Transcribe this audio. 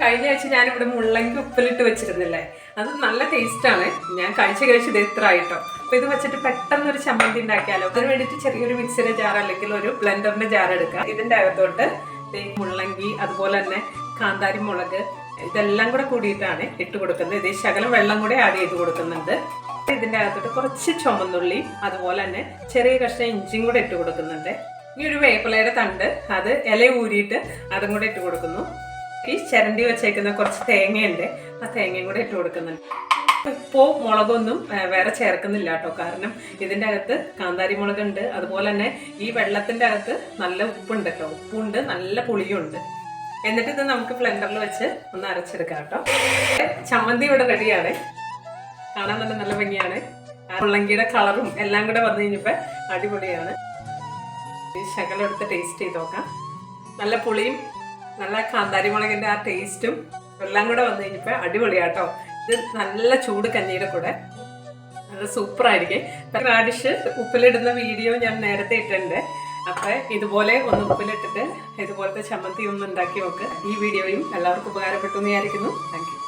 കഴിഞ്ഞ ആഴ്ച ഞാനിവിടെ മുള്ളങ്കി ഉപ്പിലിട്ട് വെച്ചിരുന്നില്ലേ? അത് നല്ല ടേസ്റ്റാണ് ഞാൻ കഴിച്ച് കഴിച്ചത് എത്ര ആയിട്ടോ. അപ്പൊ ഇത് വെച്ചിട്ട് പെട്ടെന്ന് ഒരു ചമ്മന്തി ഉണ്ടാക്കിയാലോ? അതിന് വേണ്ടിയിട്ട് ചെറിയൊരു മിക്സിയുടെ ജാർ അല്ലെങ്കിൽ ഒരു ബ്ലെൻഡറിന്റെ ജാർ എടുക്കുക ഇതിന്റെ അകത്തോട്ട് മുള്ളങ്കി അതുപോലെ തന്നെ കാന്താരി മുളക് ഇതെല്ലാം കൂടെ കൂടിയിട്ടാണ് ഇട്ട് കൊടുക്കുന്നത്. ഇത് ശകലം വെള്ളം കൂടെ ആഡ് ചെയ്ത് കൊടുക്കുന്നുണ്ട്. ഇതിന്റെ അകത്തോട്ട് കുറച്ച് ചുമന്നുള്ളി അതുപോലെ തന്നെ ചെറിയ കഷ്ണം ഇഞ്ചിയും കൂടെ ഇട്ട് കൊടുക്കുന്നുണ്ട്. ഈ ഒരു വേപ്പിലയുടെ തണ്ട് അത് ഇല ഊരിയിട്ട് അതും കൂടെ ഇട്ട് കൊടുക്കുന്നു. ഈ ചിരണ്ടി വെച്ചേക്കുന്ന കുറച്ച് തേങ്ങയുണ്ട്. ആ തേങ്ങയും കൂടെ ഇട്ട് കൊടുക്കുന്നുണ്ട്. ഇപ്പോൾ മുളകൊന്നും വേറെ ചേർക്കുന്നില്ല കേട്ടോ. കാരണം ഇതിന്റെ അകത്ത് കാന്താരി മുളകുണ്ട്. അതുപോലെ തന്നെ ഈ വെള്ളത്തിന്റെ അകത്ത് നല്ല ഉപ്പുണ്ട് കേട്ടോ. ഉപ്പുണ്ട് നല്ല പുളിയുണ്ട്. എന്നിട്ട് ഇത് നമുക്ക് ബ്ലെൻഡറിൽ വെച്ച് ഒന്ന് അരച്ചെടുക്കാം കേട്ടോ. ചമ്മന്തി ഇവിടെ റെഡിയാണ് കാണാൻ തന്നെ നല്ല ഭംഗിയാണ്. മുള്ളങ്കിയുടെ കളറും എല്ലാം കൂടെ വന്നു കഴിഞ്ഞപ്പോൾ അടിപൊളിയാണ്. ശകലം എടുത്ത് ടേസ്റ്റ് ചെയ്ത് നോക്കാം. നല്ല പുളിയും നല്ല കാന്താരി മുളകിന്റെ ആ ടേസ്റ്റും എല്ലാം കൂടെ വന്നു കഴിഞ്ഞപ്പോ അടിപൊളിയാട്ടോ. ഇത് നല്ല ചൂട് കഞ്ഞിയുടെ കൂടെ. നല്ല സൂപ്പർ ആയിരിക്കും. റാഡിഷ് ഉപ്പിലിടുന്ന വീഡിയോ ഞാൻ നേരത്തെ ഇട്ടിട്ടുണ്ട്. അപ്പൊ ഇതുപോലെ ഒന്ന് ഉപ്പിലിട്ടിട്ട് ഇതുപോലത്തെ ചമ്മന്തി ഒന്ന് ഉണ്ടാക്കി നോക്ക്. ഈ വീഡിയോയും എല്ലാവർക്കും ഉപകാരപ്പെട്ടു എന്ന് വിചാരിക്കുന്നു. താങ്ക്